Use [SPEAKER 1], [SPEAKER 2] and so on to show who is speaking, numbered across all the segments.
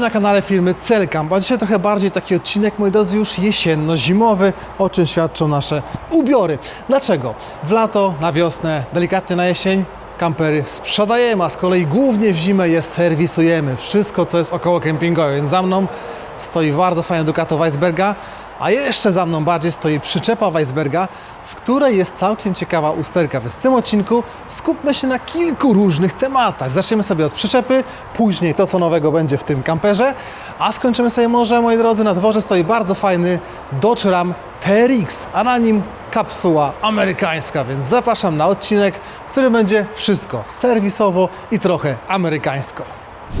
[SPEAKER 1] Na kanale firmy Celcamp, a dzisiaj trochę bardziej taki odcinek, moi drodzy, już jesienno-zimowy, o czym świadczą nasze ubiory. Dlaczego? W lato, na wiosnę, delikatnie na jesień kampery sprzedajemy, a z kolei głównie w zimę je serwisujemy. Wszystko, co jest około kempingowe, więc za mną stoi bardzo fajna Ducato Weisberga, a jeszcze za mną bardziej stoi przyczepa Weisberga, w której jest całkiem ciekawa usterka. Więc w tym odcinku skupmy się na kilku różnych tematach. Zaczniemy sobie od przyczepy, później to, co nowego będzie w tym kamperze, a skończymy sobie może, moi drodzy, na dworze stoi bardzo fajny Dodge Ram TRX, a na nim kapsuła amerykańska, więc zapraszam na odcinek, w którym będzie wszystko serwisowo i trochę amerykańsko.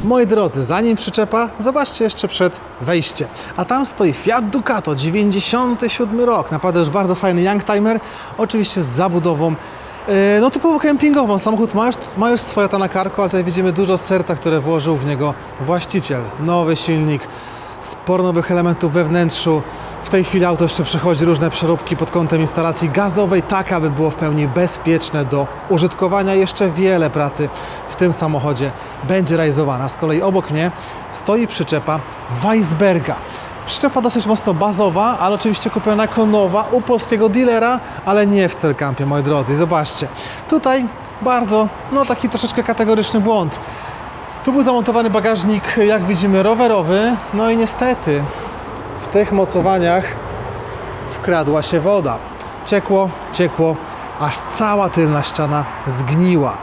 [SPEAKER 1] Moi drodzy, zanim przyczepa, zobaczcie jeszcze przed wejściem. A tam stoi Fiat Ducato, 97 rok. Naprawdę już bardzo fajny youngtimer, oczywiście z zabudową yy, no typowo kempingową. Samochód ma już, ma już swoje na karku, ale tutaj widzimy dużo serca, które włożył w niego właściciel. Nowy silnik, sporo nowych elementów we wnętrzu. W tej chwili auto jeszcze przechodzi różne przeróbki pod kątem instalacji gazowej, tak aby było w pełni bezpieczne do użytkowania. Jeszcze wiele pracy w tym samochodzie będzie realizowana. Z kolei obok mnie stoi przyczepa Weisberga. Przyczepa dosyć mocno bazowa, ale oczywiście kupiona jako nowa u polskiego dealera, ale nie w Celcampie, moi drodzy. Zobaczcie, tutaj bardzo, no taki troszeczkę kategoryczny błąd. Tu był zamontowany bagażnik, jak widzimy, rowerowy, no i niestety tych mocowaniach wkradła się woda. Ciekło, ciekło, aż cała tylna ściana zgniła.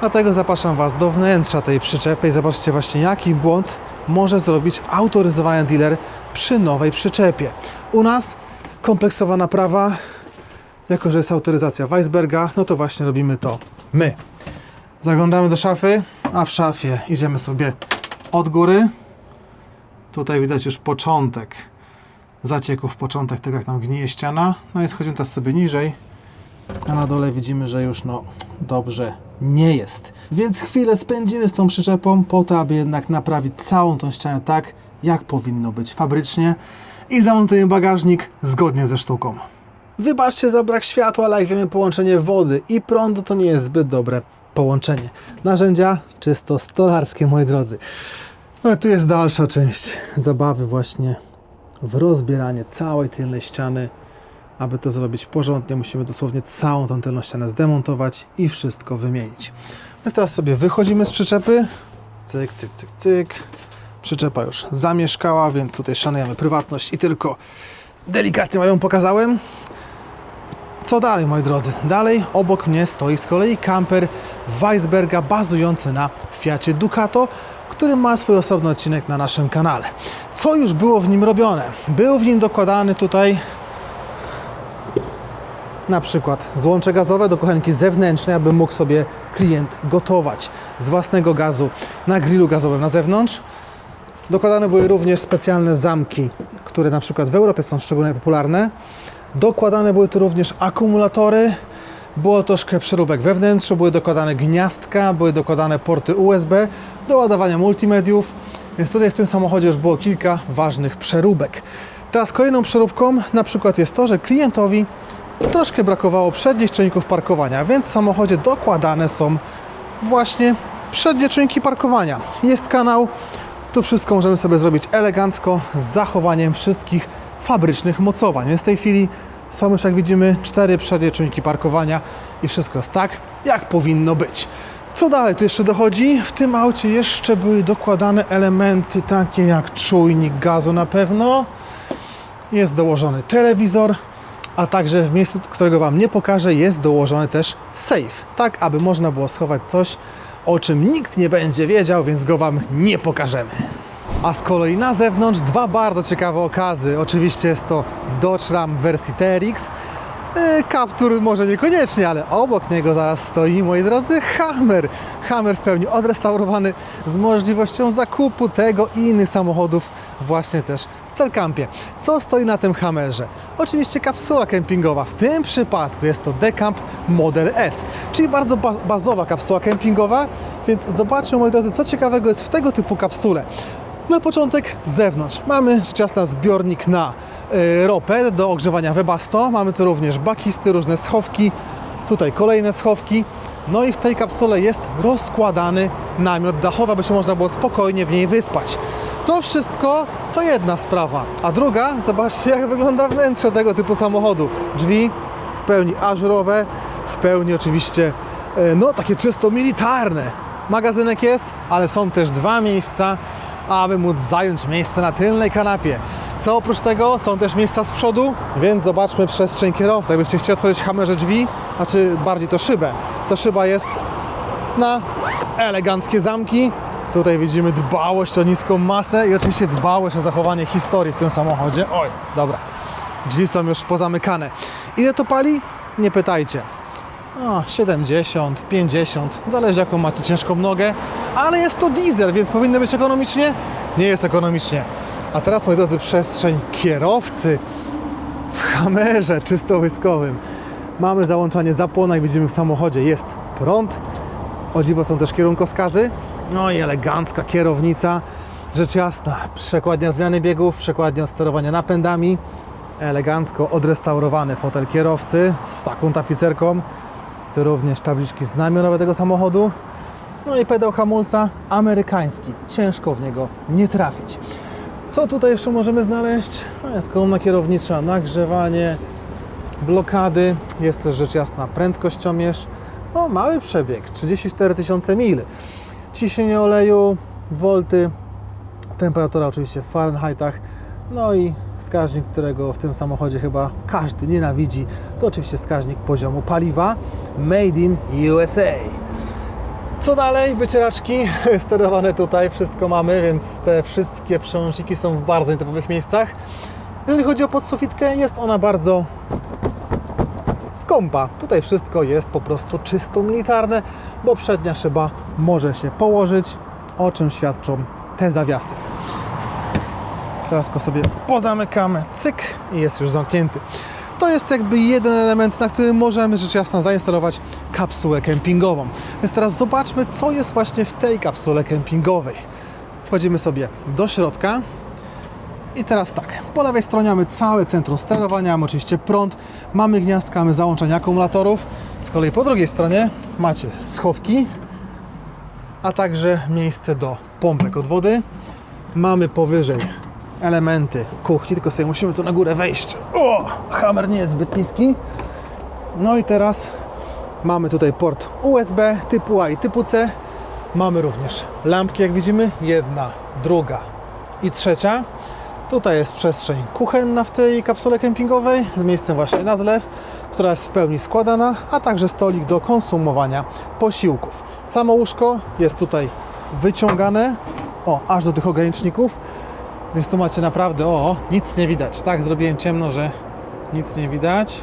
[SPEAKER 1] Dlatego zapraszam Was do wnętrza tej przyczepy i zobaczcie właśnie jaki błąd może zrobić autoryzowany dealer przy nowej przyczepie. U nas kompleksowa naprawa, jako że jest autoryzacja Weisberga, no to właśnie robimy to my. Zaglądamy do szafy, a w szafie idziemy sobie od góry. Tutaj widać już początek zacieków, początek tego jak nam gnije ściana. No i schodzimy teraz sobie niżej, a na dole widzimy, że już no dobrze nie jest. Więc chwilę spędzimy z tą przyczepą po to, aby jednak naprawić całą tą ścianę tak, jak powinno być fabrycznie i zamontujemy bagażnik zgodnie ze sztuką. Wybaczcie za brak światła, ale jak wiemy połączenie wody i prądu to nie jest zbyt dobre połączenie. Narzędzia czysto stolarskie, moi drodzy. No i tu jest dalsza część zabawy właśnie w rozbieranie całej tylnej ściany. Aby to zrobić porządnie, musimy dosłownie całą tą tylną ścianę zdemontować i wszystko wymienić. Więc teraz sobie wychodzimy z przyczepy. Cyk, cyk, cyk, cyk. Przyczepa już zamieszkała, więc tutaj szanujemy prywatność i tylko delikatnie ją pokazałem. Co dalej, moi drodzy? Dalej obok mnie stoi z kolei kamper Weisberga bazujący na Fiacie Ducato, który ma swój osobny odcinek na naszym kanale. Co już było w nim robione? Był w nim dokładany tutaj na przykład złącze gazowe do kuchenki zewnętrznej, aby mógł sobie klient gotować z własnego gazu na grillu gazowym na zewnątrz. Dokładane były również specjalne zamki, które na przykład w Europie są szczególnie popularne. Dokładane były tu również akumulatory, było troszkę przeróbek we wnętrzu, były dokładane gniazdka, były dokładane porty USB do ładowania multimediów, więc tutaj w tym samochodzie już było kilka ważnych przeróbek. Teraz kolejną przeróbką na przykład jest to, że klientowi troszkę brakowało przednich czujników parkowania, więc w samochodzie dokładane są właśnie przednie czujniki parkowania. Jest kanał, tu wszystko możemy sobie zrobić elegancko z zachowaniem wszystkich fabrycznych mocowań. Więc w tej chwili są już, jak widzimy, cztery przednie czujniki parkowania i wszystko jest tak, jak powinno być. Co dalej tu jeszcze dochodzi? W tym aucie jeszcze były dokładane elementy takie jak czujnik gazu na pewno. Jest dołożony telewizor, a także w miejscu, którego Wam nie pokażę, jest dołożony też safe, tak aby można było schować coś, o czym nikt nie będzie wiedział, więc go Wam nie pokażemy. A z kolei na zewnątrz dwa bardzo ciekawe okazy. Oczywiście jest to Dodge Ram wersji TRX. E, Captur może niekoniecznie, ale obok niego zaraz stoi, moi drodzy, Hammer. Hammer w pełni odrestaurowany z możliwością zakupu tego i innych samochodów właśnie też w Celcampie. Co stoi na tym Hammerze? Oczywiście kapsuła kempingowa. W tym przypadku jest to Decamp Model S, czyli bardzo baz bazowa kapsuła kempingowa, więc zobaczmy, moi drodzy, co ciekawego jest w tego typu kapsule. Na początek z zewnątrz mamy rzecz zbiornik na y, ropę do ogrzewania Webasto. Mamy tu również bakisty, różne schowki. Tutaj kolejne schowki. No i w tej kapsule jest rozkładany namiot dachowy, aby się można było spokojnie w niej wyspać. To wszystko to jedna sprawa. A druga, zobaczcie jak wygląda wnętrze tego typu samochodu. Drzwi w pełni ażurowe, w pełni oczywiście, e, no takie czysto militarne. Magazynek jest, ale są też dwa miejsca, aby móc zająć miejsce na tylnej kanapie. Co oprócz tego są też miejsca z przodu, więc zobaczmy przestrzeń kierowcy. Jakbyście chcieli otworzyć hamerze drzwi, znaczy bardziej to szybę, to szyba jest na eleganckie zamki. Tutaj widzimy dbałość o niską masę i oczywiście dbałość o zachowanie historii w tym samochodzie. Oj, dobra. Drzwi są już pozamykane. Ile to pali? Nie pytajcie. O, 70, 50, zależy jaką macie ciężką nogę, ale jest to diesel, więc powinno być ekonomicznie? Nie jest ekonomicznie. A teraz, moi drodzy, przestrzeń kierowcy w hamerze czystowyskowym. Mamy załączanie zapłona, jak widzimy w samochodzie. Jest prąd, o dziwo są też kierunkowskazy. No i elegancka kierownica. Rzecz jasna, przekładnia zmiany biegów, przekładnia sterowania napędami. Elegancko odrestaurowany fotel kierowcy z taką tapicerką. Tu również tabliczki znamionowe tego samochodu. No i pedał hamulca amerykański. Ciężko w niego nie trafić. Co tutaj jeszcze możemy znaleźć? No jest kolumna kierownicza, nagrzewanie, blokady. Jest też rzecz jasna prędkościomierz. No, mały przebieg, 34 tysiące mil. Ciśnienie oleju, wolty, temperatura oczywiście w Fahrenheitach. No i wskaźnik, którego w tym samochodzie chyba każdy nienawidzi, to oczywiście wskaźnik poziomu paliwa Made in USA. Co dalej? Wycieraczki sterowane tutaj, wszystko mamy, więc te wszystkie przełączniki są w bardzo nietypowych miejscach. Jeżeli chodzi o podsufitkę, jest ona bardzo skąpa. Tutaj wszystko jest po prostu czysto militarne, bo przednia szyba może się położyć, o czym świadczą te zawiasy. Teraz go sobie pozamykamy, cyk i jest już zamknięty. To jest jakby jeden element, na którym możemy rzecz jasna zainstalować kapsułę kempingową. Więc teraz zobaczmy, co jest właśnie w tej kapsule kempingowej. Wchodzimy sobie do środka. I teraz tak, po lewej stronie mamy całe centrum sterowania, mamy oczywiście prąd, mamy gniazdka, mamy załączanie akumulatorów. Z kolei po drugiej stronie macie schowki, a także miejsce do pompek od wody. Mamy powyżej elementy kuchni, tylko sobie musimy tu na górę wejść. O, hammer nie jest zbyt niski. No i teraz mamy tutaj port USB typu A i typu C. Mamy również lampki, jak widzimy, jedna, druga i trzecia. Tutaj jest przestrzeń kuchenna w tej kapsule kempingowej z miejscem właśnie na zlew, która jest w pełni składana, a także stolik do konsumowania posiłków. Samo łóżko jest tutaj wyciągane, o, aż do tych ograniczników, więc tu macie naprawdę, o, nic nie widać. Tak zrobiłem ciemno, że nic nie widać.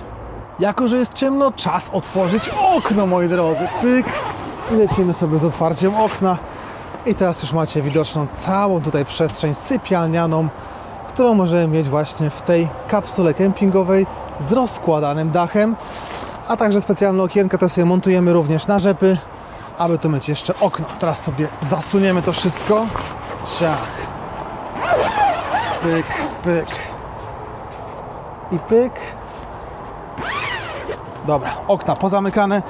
[SPEAKER 1] Jako, że jest ciemno, czas otworzyć okno, moi drodzy. Pyk. I lecimy sobie z otwarciem okna. I teraz już macie widoczną całą tutaj przestrzeń sypialnianą, którą możemy mieć właśnie w tej kapsule kempingowej z rozkładanym dachem, a także specjalne okienka, to sobie montujemy również na rzepy, aby tu mieć jeszcze okno. Teraz sobie zasuniemy to wszystko. Ciach. Pyk, pyk. I pyk. Dobra, okna pozamykane.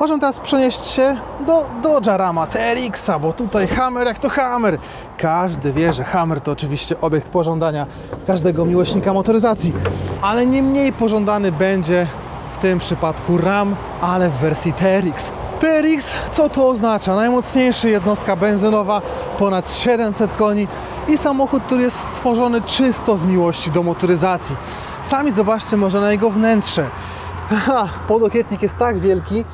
[SPEAKER 1] Możemy teraz przenieść się do Dodge'a Rama TRX-a, bo tutaj Hammer jak to Hammer. Każdy wie, że Hammer to oczywiście obiekt pożądania każdego miłośnika motoryzacji, ale nie mniej pożądany będzie w tym przypadku Ram, ale w wersji TRX. TRX, co to oznacza? Najmocniejsza jednostka benzynowa, ponad 700 koni i samochód, który jest stworzony czysto z miłości do motoryzacji. Sami zobaczcie może na jego wnętrze. Podokietnik jest tak wielki,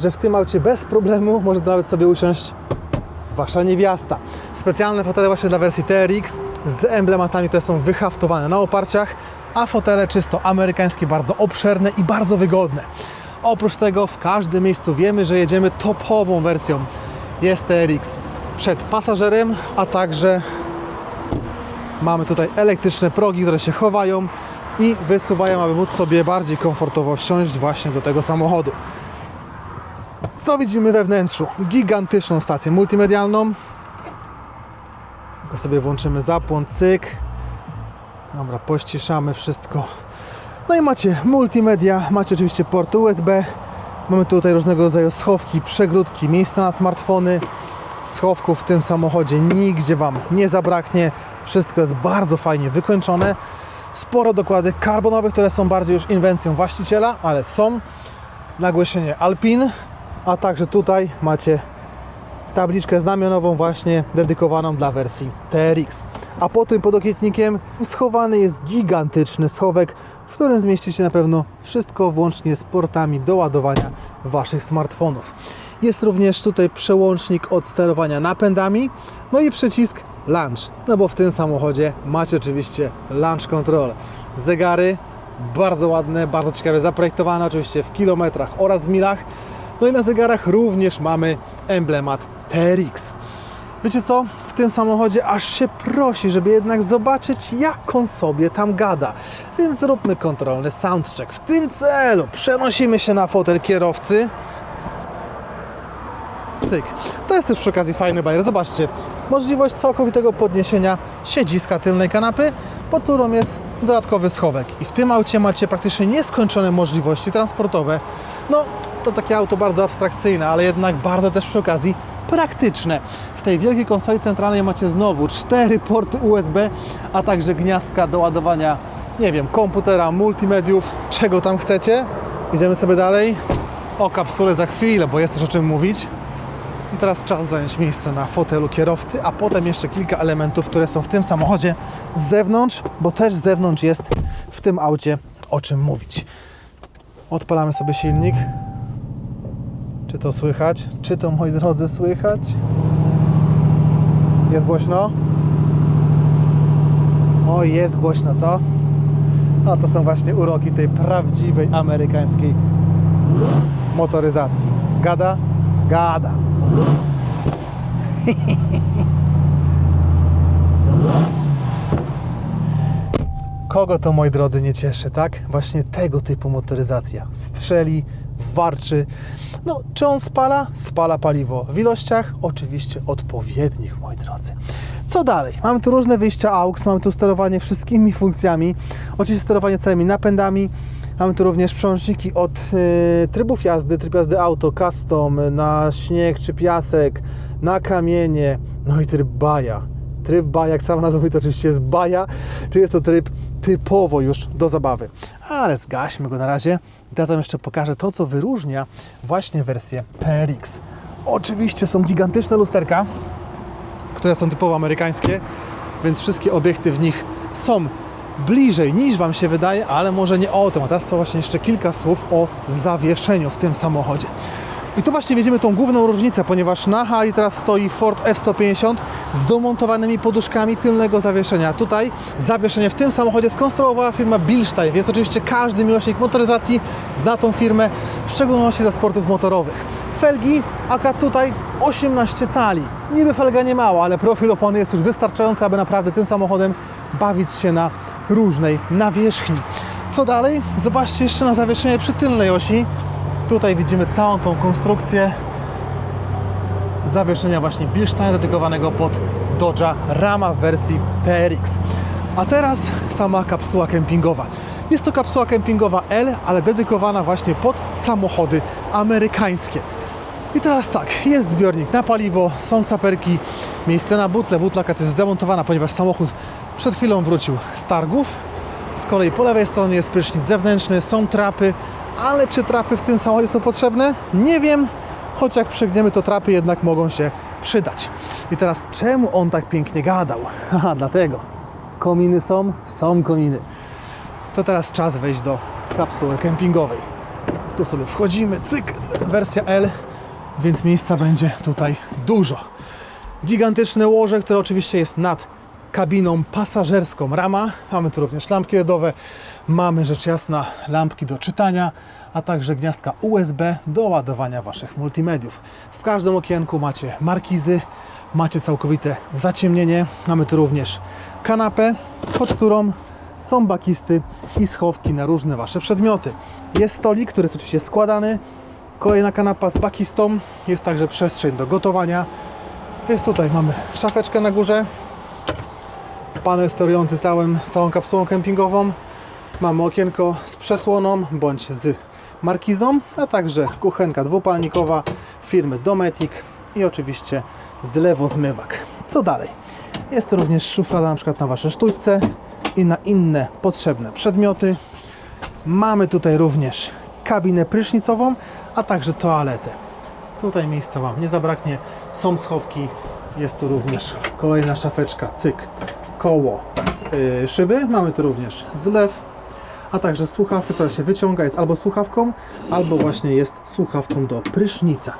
[SPEAKER 1] że w tym aucie bez problemu może nawet sobie usiąść wasza niewiasta. Specjalne fotele właśnie dla wersji TRX z emblematami, które są wyhaftowane na oparciach, a fotele czysto amerykańskie, bardzo obszerne i bardzo wygodne. Oprócz tego w każdym miejscu wiemy, że jedziemy topową wersją. Jest TRX przed pasażerem, a także mamy tutaj elektryczne progi, które się chowają i wysuwają, aby móc sobie bardziej komfortowo wsiąść właśnie do tego samochodu. Co widzimy we wnętrzu? Gigantyczną stację multimedialną. Tylko sobie włączymy zapłon, cyk. Dobra, pościszamy wszystko. No i macie multimedia, macie oczywiście port USB, Mamy tutaj różnego rodzaju schowki, przegródki, miejsca na smartfony. Schowków w tym samochodzie nigdzie Wam nie zabraknie. Wszystko jest bardzo fajnie wykończone. Sporo dokładek karbonowych, które są bardziej już inwencją właściciela, ale są. Nagłośnienie Alpin, a także tutaj macie tabliczkę znamionową właśnie dedykowaną dla wersji TRX. A po tym podokietnikiem schowany jest gigantyczny schowek, w którym zmieści się na pewno wszystko włącznie z portami do ładowania Waszych smartfonów. Jest również tutaj przełącznik od sterowania napędami, no i przycisk Launch, no bo w tym samochodzie macie oczywiście Launch Control. Zegary bardzo ładne, bardzo ciekawie zaprojektowane, oczywiście w kilometrach oraz w milach. No i na zegarach również mamy emblemat TRX. Wiecie co? W tym samochodzie aż się prosi, żeby jednak zobaczyć, jak on sobie tam gada. Więc zróbmy kontrolny soundcheck. W tym celu przenosimy się na fotel kierowcy. Cyk. To jest też przy okazji fajny bajer. Zobaczcie, możliwość całkowitego podniesienia siedziska tylnej kanapy, pod którą jest dodatkowy schowek. I w tym aucie macie praktycznie nieskończone możliwości transportowe. No, to takie auto bardzo abstrakcyjne, ale jednak bardzo też przy okazji praktyczne. W tej wielkiej konsoli centralnej macie znowu cztery porty USB, a także gniazdka do ładowania, nie wiem, komputera, multimediów, czego tam chcecie. Idziemy sobie dalej. O kapsule za chwilę, bo jest też o czym mówić. I Teraz czas zająć miejsce na fotelu kierowcy, a potem jeszcze kilka elementów, które są w tym samochodzie z zewnątrz, bo też z zewnątrz jest w tym aucie o czym mówić. Odpalamy sobie silnik. Czy to słychać? Czy to, moi drodzy, słychać? Jest głośno? O, jest głośno, co? A to są właśnie uroki tej prawdziwej amerykańskiej motoryzacji. Gada? Gada. Kogo to, moi drodzy, nie cieszy, tak? Właśnie tego typu motoryzacja. Strzeli, warczy. No, czy on spala? Spala paliwo. W ilościach? Oczywiście odpowiednich, moi drodzy. Co dalej? Mamy tu różne wyjścia AUX, mamy tu sterowanie wszystkimi funkcjami, oczywiście sterowanie całymi napędami. Mamy tu również przełączniki od y, trybów jazdy, tryb jazdy auto, custom, na śnieg czy piasek, na kamienie, no i tryb baja. Tryb baja, jak sama nazwa mówi, to oczywiście jest baja, czyli jest to tryb typowo już do zabawy. Ale zgaśmy go na razie. I teraz Wam jeszcze pokażę to, co wyróżnia właśnie wersję PRX. Oczywiście są gigantyczne lusterka, które są typowo amerykańskie, więc wszystkie obiekty w nich są bliżej niż Wam się wydaje, ale może nie o tym. A teraz są właśnie jeszcze kilka słów o zawieszeniu w tym samochodzie. I tu właśnie widzimy tą główną różnicę, ponieważ na hali teraz stoi Ford F-150 z domontowanymi poduszkami tylnego zawieszenia. Tutaj zawieszenie w tym samochodzie skonstruowała firma Bilstein, więc oczywiście każdy miłośnik motoryzacji zna tą firmę, w szczególności ze sportów motorowych. Felgi, akurat tutaj 18 cali. Niby felga nie mała, ale profil opony jest już wystarczający, aby naprawdę tym samochodem bawić się na różnej nawierzchni. Co dalej? Zobaczcie jeszcze na zawieszenie przy tylnej osi. Tutaj widzimy całą tą konstrukcję zawieszenia właśnie Bilstein dedykowanego pod Dodge'a Rama w wersji TRX. A teraz sama kapsuła kempingowa. Jest to kapsuła kempingowa L, ale dedykowana właśnie pod samochody amerykańskie. I teraz tak, jest zbiornik na paliwo, są saperki, miejsce na butle. Butla jest zdemontowana, ponieważ samochód przed chwilą wrócił z targów. Z kolei po lewej stronie jest prysznic zewnętrzny, są trapy, ale czy trapy w tym samochodzie są potrzebne? Nie wiem, choć jak przegniemy, to trapy jednak mogą się przydać. I teraz czemu on tak pięknie gadał? Haha, dlatego. Kominy są, są kominy. To teraz czas wejść do kapsuły kempingowej. Tu sobie wchodzimy, cyk, wersja L, więc miejsca będzie tutaj dużo. Gigantyczne łoże, które oczywiście jest nad kabiną pasażerską rama. Mamy tu również lampki LEDowe, mamy rzecz jasna lampki do czytania, a także gniazdka USB do ładowania Waszych multimediów. W każdym okienku macie markizy, macie całkowite zaciemnienie. Mamy tu również kanapę, pod którą są bakisty i schowki na różne Wasze przedmioty. Jest stolik, który jest oczywiście składany, kolejna kanapa z bakistą, jest także przestrzeń do gotowania. Jest tutaj, mamy szafeczkę na górze, panel sterujący całym, całą kapsułą kempingową. Mamy okienko z przesłoną bądź z markizą, a także kuchenka dwupalnikowa firmy Dometic i oczywiście zlewozmywak. Co dalej? Jest to również szuflada na przykład na Wasze sztućce i na inne potrzebne przedmioty. Mamy tutaj również kabinę prysznicową, a także toaletę. Tutaj miejsca Wam nie zabraknie. Są schowki. Jest tu również kolejna szafeczka, cyk, koło yy, szyby. Mamy tu również zlew, a także słuchawkę, która się wyciąga. Jest albo słuchawką, albo właśnie jest słuchawką do prysznica.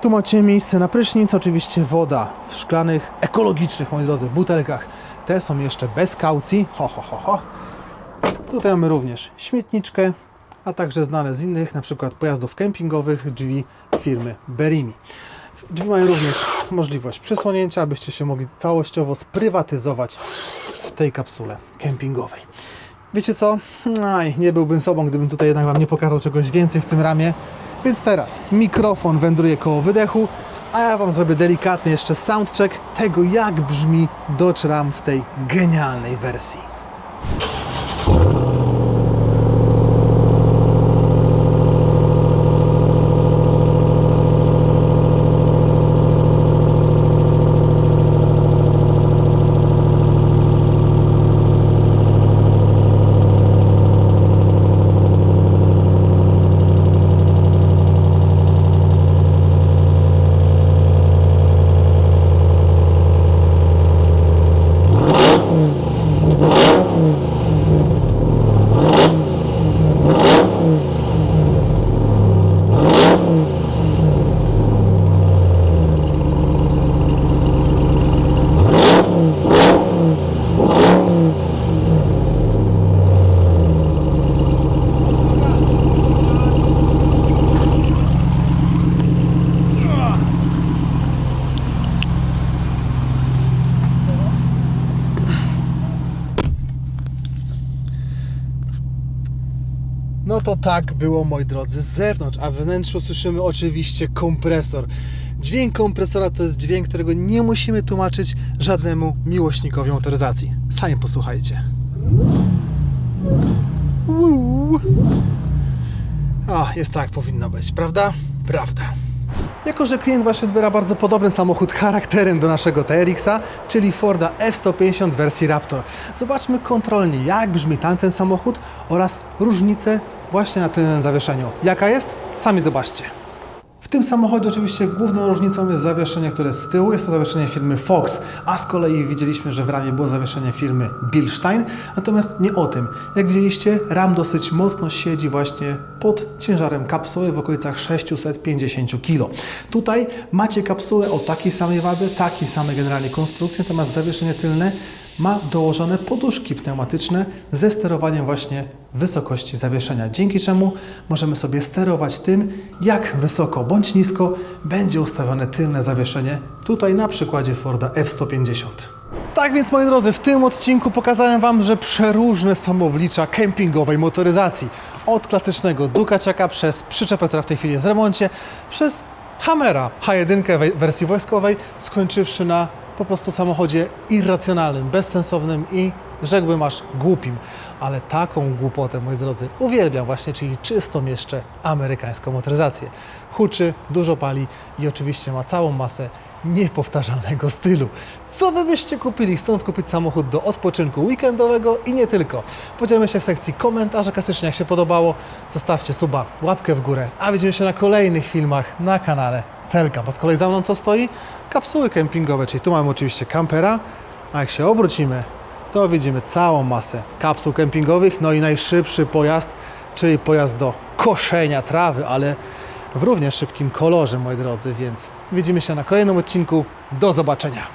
[SPEAKER 1] Tu macie miejsce na prysznic, oczywiście woda w szklanych, ekologicznych, moi drodzy, butelkach. Te są jeszcze bez kaucji. Ho, ho, ho, ho. Tutaj mamy również śmietniczkę, a także znane z innych, przykład pojazdów kempingowych, drzwi firmy Berimi. Drzwi mają również możliwość przysłonięcia, abyście się mogli całościowo sprywatyzować w tej kapsule kempingowej. Wiecie co? Aj, nie byłbym sobą, gdybym tutaj jednak Wam nie pokazał czegoś więcej w tym ramie. Więc teraz mikrofon wędruje koło wydechu, a ja Wam zrobię delikatny jeszcze soundcheck tego, jak brzmi Dodge Ram w tej genialnej wersji. No to tak było, moi drodzy, z zewnątrz, a w wnętrzu słyszymy oczywiście kompresor. Dźwięk kompresora to jest dźwięk, którego nie musimy tłumaczyć żadnemu miłośnikowi motoryzacji. Sami posłuchajcie. Uuu. O, jest tak, powinno być, prawda? Prawda. Jako, że klient właśnie odbiera bardzo podobny samochód charakterem do naszego TRX-a, czyli Forda F-150 wersji Raptor. Zobaczmy kontrolnie, jak brzmi tamten samochód oraz różnice właśnie na tylnym zawieszeniu. Jaka jest? Sami zobaczcie. W tym samochodzie oczywiście główną różnicą jest zawieszenie, które z tyłu. Jest to zawieszenie firmy Fox, a z kolei widzieliśmy, że w ramie było zawieszenie firmy Bilstein. Natomiast nie o tym. Jak widzieliście, ram dosyć mocno siedzi właśnie pod ciężarem kapsuły w okolicach 650 kg. Tutaj macie kapsułę o takiej samej wadze, takiej samej generalnie konstrukcji, natomiast zawieszenie tylne ma dołożone poduszki pneumatyczne ze sterowaniem właśnie wysokości zawieszenia, dzięki czemu możemy sobie sterować tym, jak wysoko bądź nisko będzie ustawione tylne zawieszenie, tutaj na przykładzie Forda F-150. Tak więc moi drodzy, w tym odcinku pokazałem Wam, że przeróżne są oblicza kempingowej motoryzacji. Od klasycznego Ducaciaka przez przyczepę, która w tej chwili jest w remoncie, przez Hammera H1 w wersji wojskowej, skończywszy na po prostu samochodzie irracjonalnym, bezsensownym i rzekłbym aż głupim. Ale taką głupotę, moi drodzy, uwielbiam właśnie, czyli czystą jeszcze amerykańską motoryzację. Huczy, dużo pali i oczywiście ma całą masę niepowtarzalnego stylu. Co wy byście kupili, chcąc kupić samochód do odpoczynku weekendowego i nie tylko? Podzielmy się w sekcji komentarzy, klasycznie jak się podobało. Zostawcie suba, łapkę w górę, a widzimy się na kolejnych filmach na kanale Celka. Bo z kolei za mną co stoi? Kapsuły kempingowe, czyli tu mamy oczywiście kampera, a jak się obrócimy, to widzimy całą masę kapsuł kempingowych, no i najszybszy pojazd, czyli pojazd do koszenia trawy, ale w równie szybkim kolorze, moi drodzy, więc widzimy się na kolejnym odcinku. Do zobaczenia.